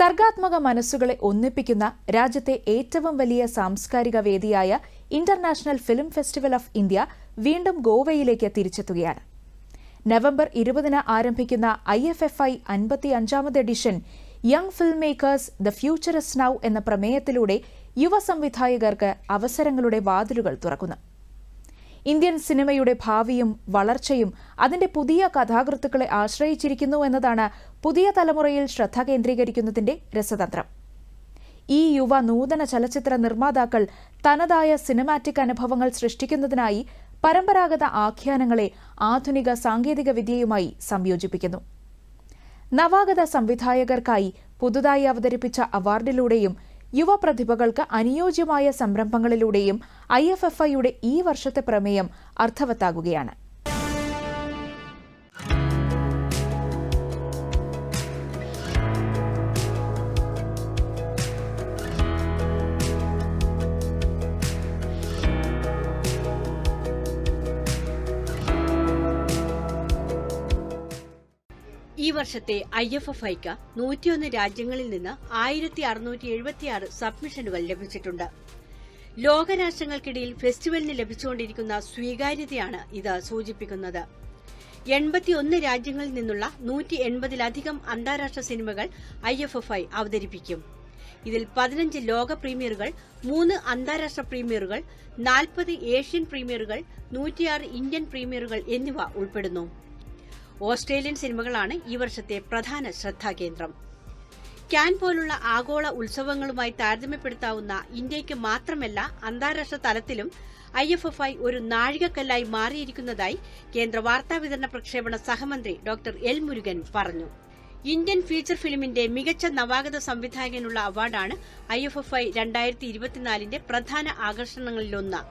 സർഗാത്മക മനസ്സുകളെ ഒന്നിപ്പിക്കുന്ന രാജ്യത്തെ ഏറ്റവും വലിയ സാംസ്കാരിക വേദിയായ international film festival of India വീണ്ടും ഗോവയിലേക്ക് തിരിച്ചെത്തുകയാണ്. നവംബർ ഇരുപതിന് ആരംഭിക്കുന്ന ഐ എഫ് എഫ് ഐ അൻപത്തി അഞ്ചാമത് edition young film makers the future is now എന്ന പ്രമേയത്തിലൂടെ യുവ സംവിധായകർക്ക് അവസരങ്ങളുടെ വാതിലുകൾ തുറക്കുന്നു. ഇന്ത്യൻ സിനിമയുടെ ഭാവിയും വളർച്ചയും അതിന്റെ പുതിയ കഥാകൃത്തുക്കളെ ആശ്രയിച്ചിരിക്കുന്നു എന്നതാണ് പുതിയ തലമുറയിൽ ശ്രദ്ധ കേന്ദ്രീകരിക്കുന്നതിന്റെ രസതന്ത്രം. ഈ യുവ നൂതന ചലച്ചിത്ര നിർമ്മാതാക്കൾ തനതായ സിനിമാറ്റിക് അനുഭവങ്ങൾ സൃഷ്ടിക്കുന്നതിനായി പരമ്പരാഗത ആഖ്യാനങ്ങളെ ആധുനിക സാങ്കേതിക വിദ്യയുമായി സംയോജിപ്പിക്കുന്നു. നവാഗത സംവിധായകർക്കായി പുതുതായി അവതരിപ്പിച്ച അവാർഡിലൂടെയും യുവപ്രതിഭകൾക്ക് അനുയോജ്യമായ സംരംഭങ്ങളിലൂടെയും ഐ എഫ് എഫ് ഐയുടെ ഈ വർഷത്തെ പ്രമേയം അർത്ഥവത്താകുകയാണ് വർഷത്തെ ഐ എഫ് എഫ് ഐക്ക് നൂറ്റിയൊന്ന് രാജ്യങ്ങളിൽ നിന്ന് ആയിരത്തി അറുന്നൂറ്റി എഴുപത്തിയാറ് സബ്മിഷനുകൾ ലഭിച്ചിട്ടുണ്ട്. ലോകരാഷ്ട്രങ്ങൾക്കിടയിൽ ഫെസ്റ്റിവലിന് ലഭിച്ചുകൊണ്ടിരിക്കുന്ന സ്വീകാര്യതയാണ് ഇത് സൂചിപ്പിക്കുന്നത്. എൺപത്തിയൊന്ന് രാജ്യങ്ങളിൽ നിന്നുള്ള നൂറ്റി എൺപതിലധികം അന്താരാഷ്ട്ര സിനിമകൾ ഐ എഫ് എഫ് ഐ അവതരിപ്പിക്കും. ഇതിൽ പതിനഞ്ച് ലോക പ്രീമിയറുകൾ മൂന്ന് അന്താരാഷ്ട്ര പ്രീമിയറുകൾ നാൽപ്പത് ഏഷ്യൻ പ്രീമിയറുകൾ നൂറ്റിയാറ് ഇന്ത്യൻ പ്രീമിയറുകൾ എന്നിവ ഉൾപ്പെടുന്നു. ഓസ്ട്രേലിയൻ സിനിമകളാണ് ഈ വർഷത്തെ പ്രധാന ശ്രദ്ധാകേന്ദ്രം. ക്യാൻ പോലുള്ള ആഗോള ഉത്സവങ്ങളുമായി താരതമ്യപ്പെടുത്താവുന്ന ഇന്ത്യയ്ക്ക് മാത്രമല്ല അന്താരാഷ്ട്ര തലത്തിലും ഐ എഫ് എഫ് ഐ ഒരു നാഴികക്കല്ലായി മാറിയിരിക്കുന്നതായി കേന്ദ്ര വാർത്താവിതരണ പ്രക്ഷേപണ സഹമന്ത്രി ഡോക്ടർ എൽ മുരുകൻ പറഞ്ഞു. ഇന്ത്യൻ ഫീച്ചർ ഫിലിമിന്റെ മികച്ച നവാഗത സംവിധായകനുള്ള അവാർഡാണ് ഐ എഫ് എഫ് ഐ രണ്ടായിരത്തി ഇരുപത്തിനാലിന്റെ പ്രധാന ആകർഷണങ്ങളിലൊന്ന്.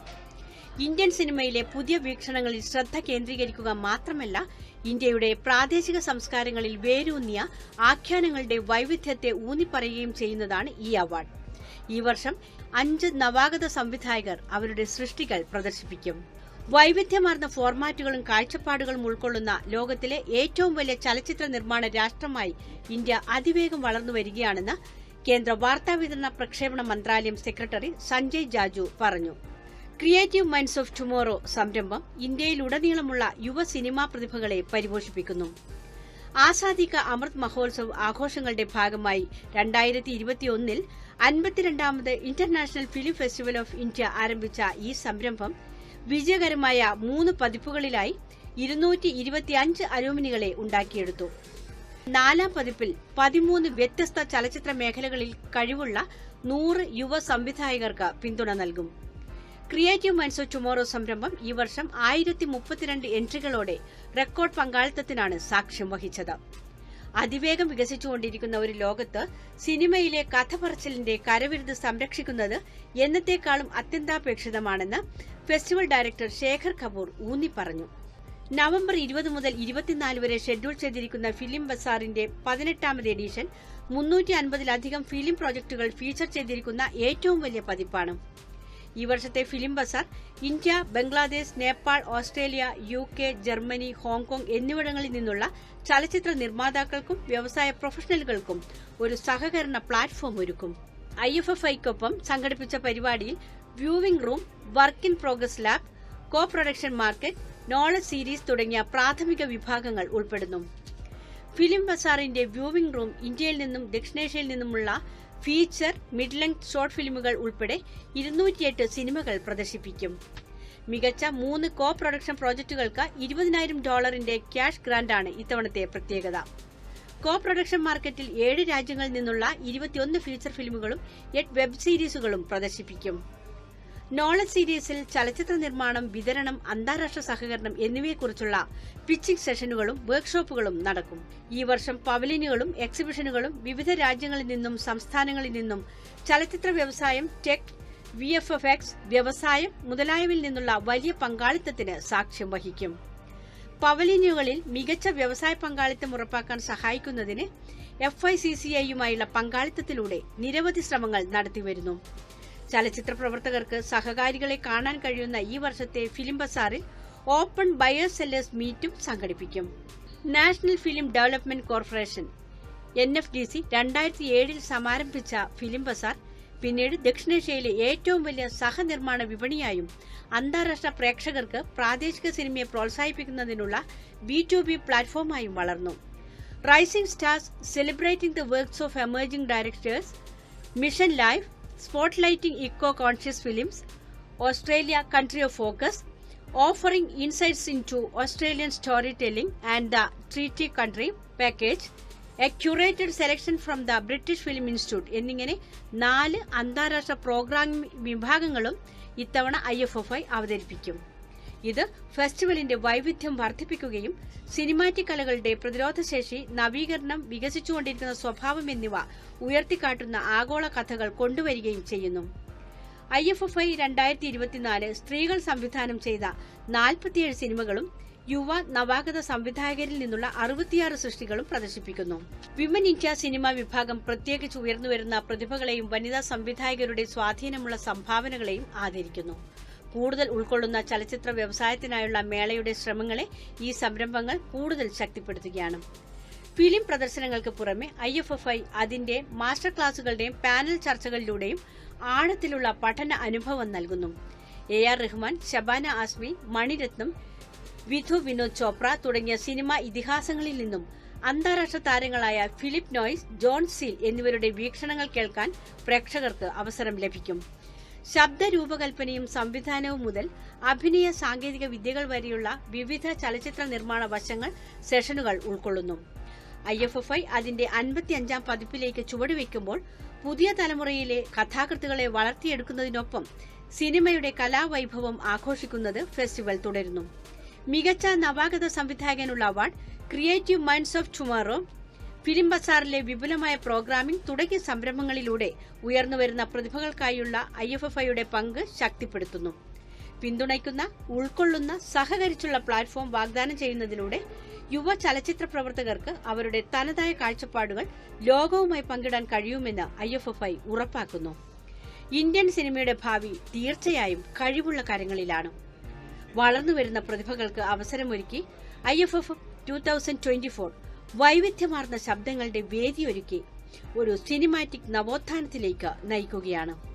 ഇന്ത്യൻ സിനിമയിലെ പുതിയ വീക്ഷണങ്ങളിൽ ശ്രദ്ധ കേന്ദ്രീകരിക്കുക മാത്രമല്ല ഇന്ത്യയുടെ പ്രാദേശിക സംസ്കാരങ്ങളിൽ വേരൂന്നിയ ആഖ്യാനങ്ങളുടെ വൈവിധ്യത്തെ ഊന്നിപ്പറയുകയും ചെയ്യുന്നതാണ് ഈ അവാർഡ്. ഈ വർഷം അഞ്ച് നവാഗത സംവിധായകർ അവരുടെ സൃഷ്ടികൾ പ്രദർശിപ്പിക്കും. വൈവിധ്യമാർന്ന ഫോർമാറ്റുകളും കാഴ്ചപ്പാടുകളും ഉൾക്കൊള്ളുന്ന ലോകത്തിലെ ഏറ്റവും വലിയ ചലച്ചിത്ര നിർമ്മാണ രാഷ്ട്രമായി ഇന്ത്യ അതിവേഗം വളർന്നു വരികയാണെന്ന് കേന്ദ്ര വാർത്താവിതരണ പ്രക്ഷേപണ മന്ത്രാലയം സെക്രട്ടറി സഞ്ജയ് ജാജു പറഞ്ഞു. ക്രിയേറ്റീവ് മൈൻഡ്സ് ഓഫ് ടുമോറോ സംരംഭം ഇന്ത്യയിലുടനീളമുള്ള യുവ സിനിമാ പ്രതിഭകളെ പരിപോഷിപ്പിക്കുന്നു. ആസാദി കാ അമൃത് മഹോത്സവ് ആഘോഷങ്ങളുടെ ഭാഗമായി രണ്ടായിരത്തി ഇരുപത്തിയൊന്നിൽ അൻപത്തിരണ്ടാമത് international film festival of India ആരംഭിച്ച ഈ സംരംഭം വിജയകരമായ മൂന്ന് പതിപ്പുകളിലായി ഇരുന്നൂറ്റി ഇരുപത്തിയഞ്ച് അലൂമിനികളെ ഉണ്ടാക്കിയെടുത്തു. നാലാം പതിപ്പിൽ പതിമൂന്ന് വ്യത്യസ്ത ചലച്ചിത്ര മേഖലകളിൽ കഴിവുള്ള നൂറ് യുവ സംവിധായകർക്ക് പിന്തുണ നൽകും. ക്രിയേറ്റീവ് മൈൻഡ്സ് ഓഫ് ടുമോറോ സംരംഭം ഈ വർഷം ആയിരത്തി മുപ്പത്തിരണ്ട് എൻട്രികളോടെ റെക്കോർഡ് പങ്കാളിത്തത്തിനാണ് സാക്ഷ്യം വഹിച്ചത്. അതിവേഗം വികസിച്ചുകൊണ്ടിരിക്കുന്ന ഒരു ലോകത്ത് സിനിമയിലെ കഥ പറച്ചിലിന്റെ കരവിരുത് സംരക്ഷിക്കുന്നത് എന്നത്തേക്കാളും അത്യന്താപേക്ഷിതമാണെന്ന് ഫെസ്റ്റിവൽ ഡയറക്ടർ ശേഖർ കപൂർ ഊന്നി പറഞ്ഞു നവംബർ ഇരുപത് മുതൽ ഇരുപത്തിനാല് വരെ ഷെഡ്യൂൾ ചെയ്തിരിക്കുന്ന ഫിലിം ബസാറിന്റെ പതിനെട്ടാമത് എഡിഷൻ മുന്നൂറ്റി അൻപതിലധികം ഫിലിം പ്രോജക്ടുകൾ ഫീച്ചർ ചെയ്തിരിക്കുന്ന ഏറ്റവും വലിയ പതിപ്പാണ്. ഈ വർഷത്തെ film Bazaar India Bangladesh Nepal Australia U K Germany Hong Kong എന്നിവിടങ്ങളിൽ നിന്നുള്ള ചലച്ചിത്ര നിർമ്മാതാക്കൾക്കും വ്യവസായ പ്രൊഫഷണലുകൾക്കും ഒരു സഹകരണ പ്ലാറ്റ്ഫോം ഒരുക്കും. ഐ എഫ് എഫ് ഐക്കൊപ്പം സംഘടിപ്പിച്ച പരിപാടിയിൽ viewing room work in progress lab co production market knowledge series തുടങ്ങിയ പ്രാഥമിക വിഭാഗങ്ങൾ ഉൾപ്പെടുന്നു. ഫിലിം ബസാറിന്റെ വ്യൂവിംഗ് റൂം ഇന്ത്യയിൽ നിന്നും ദക്ഷിണേഷ്യയിൽ നിന്നുമുള്ള ഫീച്ചർ മിഡ് ലെങ്ത് ഷോർട്ട് ഫിലിമുകൾ ഉൾപ്പെടെ ഇരുന്നൂറ്റിയെട്ട് സിനിമകൾ പ്രദർശിപ്പിക്കും. മികച്ച മൂന്ന് കോ പ്രൊഡക്ഷൻ പ്രോജക്റ്റുകൾക്ക് ഇരുപതിനായിരം ഡോളറിന്റെ ക്യാഷ് ഗ്രാന്റാണ് ഇത്തവണത്തെ പ്രത്യേകത. കോ പ്രൊഡക്ഷൻ മാർക്കറ്റിൽ ഏഴ് രാജ്യങ്ങളിൽ നിന്നുള്ള ഇരുപത്തിയൊന്ന് ഫീച്ചർ ഫിലിമുകളും എട്ട് വെബ് സീരീസുകളും പ്രദർശിപ്പിക്കും. നോളജ് സീരീസിൽ ചലച്ചിത്ര നിർമ്മാണം വിതരണം അന്താരാഷ്ട്ര സഹകരണം എന്നിവയെക്കുറിച്ചുള്ള പിച്ചിംഗ് സെഷനുകളും വർക്ക്ഷോപ്പുകളും നടക്കും. ഈ വർഷം പവലിനുകളും എക്സിബിഷനുകളും വിവിധ രാജ്യങ്ങളിൽ നിന്നും സംസ്ഥാനങ്ങളിൽ നിന്നും ചലച്ചിത്ര വ്യവസായം tech V F F X വ്യവസായം മുതലായവയിൽ നിന്നുള്ള വലിയ പങ്കാളിത്തത്തിന് സാക്ഷ്യം വഹിക്കും. പവലിനുകളിൽ മികച്ച വ്യവസായ പങ്കാളിത്തം ഉറപ്പാക്കാൻ സഹായിക്കുന്നതിന് എഫ് ഐ സി സി ഐയുമായുള്ള പങ്കാളിത്തത്തിലൂടെ നിരവധി ശ്രമങ്ങൾ നടത്തിവരുന്നു. ചലച്ചിത്ര പ്രവർത്തകർക്ക് സഹകാരികളെ കാണാൻ കഴിയുന്ന ഈ വർഷത്തെ ഫിലിം ബസാറിൽ ഓപ്പൺ ബയേഴ്സ് സെല്ലേഴ്സ് മീറ്റും സംഘടിപ്പിക്കും. National film development corporation N F D C രണ്ടായിരത്തി ഏഴിൽ സമാരംഭിച്ച ഫിലിം ബസാർ പിന്നീട് ദക്ഷിണേഷ്യയിലെ ഏറ്റവും വലിയ സഹനിർമ്മാണ വിപണിയായും അന്താരാഷ്ട്ര പ്രേക്ഷകർക്ക് പ്രാദേശിക സിനിമയെ പ്രോത്സാഹിപ്പിക്കുന്നതിനുള്ള ബി ടു ബി പ്ലാറ്റ്ഫോമായും വളർന്നു. Rising stars celebrating the works of emerging directors mission life spotlighting eco conscious films Australia country of focus offering insights into Australian storytelling and the treaty country package a curated selection from the British film institute എന്നിങ്ങനെ നാല് അന്താരാഷ്ട്ര programme വിഭാഗങ്ങളും ഇത്തവണ I അവതരിപ്പിക്കും. ഇത് ഫെസ്റ്റിവലിന്റെ വൈവിധ്യം വർദ്ധിപ്പിക്കുകയും cinematic കലകളുടെ പ്രതിരോധശേഷി നവീകരണം വികസിച്ചുകൊണ്ടിരിക്കുന്ന സ്വഭാവം എന്നിവ ഉയർത്തിക്കാട്ടുന്ന ആഗോള കഥകൾ കൊണ്ടുവരികയും ചെയ്യുന്നു. ഐ എഫ് എഫ് ഐ രണ്ടായിരത്തി ഇരുപത്തിനാല് സ്ത്രീകൾ സംവിധാനം ചെയ്ത നാൽപ്പത്തിയേഴ് സിനിമകളും യുവ നവാഗത സംവിധായകരിൽ നിന്നുള്ള അറുപത്തിയാറ് സൃഷ്ടികളും പ്രദർശിപ്പിക്കുന്നു. വിമൻ ഇന്ത്യ സിനിമ വിഭാഗം പ്രത്യേകിച്ച് ഉയർന്നുവരുന്ന പ്രതിഭകളെയും വനിതാ സംവിധായകരുടെ സ്വാധീനമുള്ള സംഭാവനകളെയും ആദരിക്കുന്നു. കൂടുതൽ ഉൾക്കൊള്ളുന്ന ചലച്ചിത്ര വ്യവസായത്തിനായുള്ള മേളയുടെ ശ്രമങ്ങളെ ഈ സംരംഭങ്ങൾ കൂടുതൽ ശക്തിപ്പെടുത്തുകയാണ്. ഫിലിം പ്രദർശനങ്ങൾക്ക് പുറമെ ഐ എഫ് എഫ് ഐ അതിന്റെ മാസ്റ്റർ ക്ലാസുകളുടെയും പാനൽ ചർച്ചകളിലൂടെയും ആഴത്തിലുള്ള പഠന അനുഭവം നൽകുന്നു. എ ആർ റഹ്മാൻ ഷബാന ആസ്മി മണിരത്നം വിധു വിനോദ് ചോപ്ര തുടങ്ങിയ സിനിമാ ഇതിഹാസങ്ങളിൽ നിന്നും അന്താരാഷ്ട്ര താരങ്ങളായ ഫിലിപ്പ് നോയ്സ് ജോൺ സീൽ എന്നിവരുടെ വീക്ഷണങ്ങൾ കേൾക്കാൻ പ്രേക്ഷകർക്ക് അവസരം ലഭിക്കും. ശബ്ദ രൂപകൽപ്പനയും സംവിധാനവും മുതൽ അഭിനയ സാങ്കേതിക വിദ്യകൾ വരെയുള്ള വിവിധ ചലച്ചിത്ര നിർമ്മാണ വശങ്ങൾ സെഷനുകൾ ഉൾക്കൊള്ളുന്നു. ഐ എഫ് എഫ് ഐ അതിന്റെ അൻപത്തിയഞ്ചാം പതിപ്പിലേക്ക് ചുവടുവെക്കുമ്പോൾ പുതിയ തലമുറയിലെ കഥാകൃത്തുകളെ വളർത്തിയെടുക്കുന്നതിനൊപ്പം സിനിമയുടെ കലാവൈഭവം ആഘോഷിക്കുന്നത് ഫെസ്റ്റിവൽ തുടരുന്നു. മികച്ച നവാഗത സംവിധായകനുള്ള award creative minds of tomorrow film ബസാറിലെ വിപുലമായ പ്രോഗ്രാമിംഗ് തുടങ്ങിയ സംരംഭങ്ങളിലൂടെ ഉയർന്നുവരുന്ന പ്രതിഭകൾക്കായുള്ള ഐ എഫ് എഫ് ഐയുടെ പങ്ക് ശക്തിപ്പെടുത്തുന്നു. പിന്തുണയ്ക്കുന്ന ഉൾക്കൊള്ളുന്ന സഹകരിച്ചുള്ള പ്ലാറ്റ്ഫോം വാഗ്ദാനം ചെയ്യുന്നതിലൂടെ യുവ ചലച്ചിത്ര പ്രവർത്തകർക്ക് അവരുടെ തനതായ കാഴ്ചപ്പാടുകൾ ലോകവുമായി പങ്കിടാൻ കഴിയുമെന്ന് ഐ എഫ് എഫ് ഐ ഉറപ്പാക്കുന്നു. ഇന്ത്യൻ സിനിമയുടെ ഭാവി തീർച്ചയായും കഴിവുള്ള കാര്യങ്ങളിലാണ്. വളർന്നുവരുന്ന പ്രതിഭകൾക്ക് അവസരമൊരുക്കി I F F two thousand twenty four വൈവിധ്യമാർന്ന ശബ്ദങ്ങളുടെ വേദിയൊരുക്കി ഒരു സിനിമാറ്റിക് നവോത്ഥാനത്തിലേക്ക് നയിക്കുകയാണ്.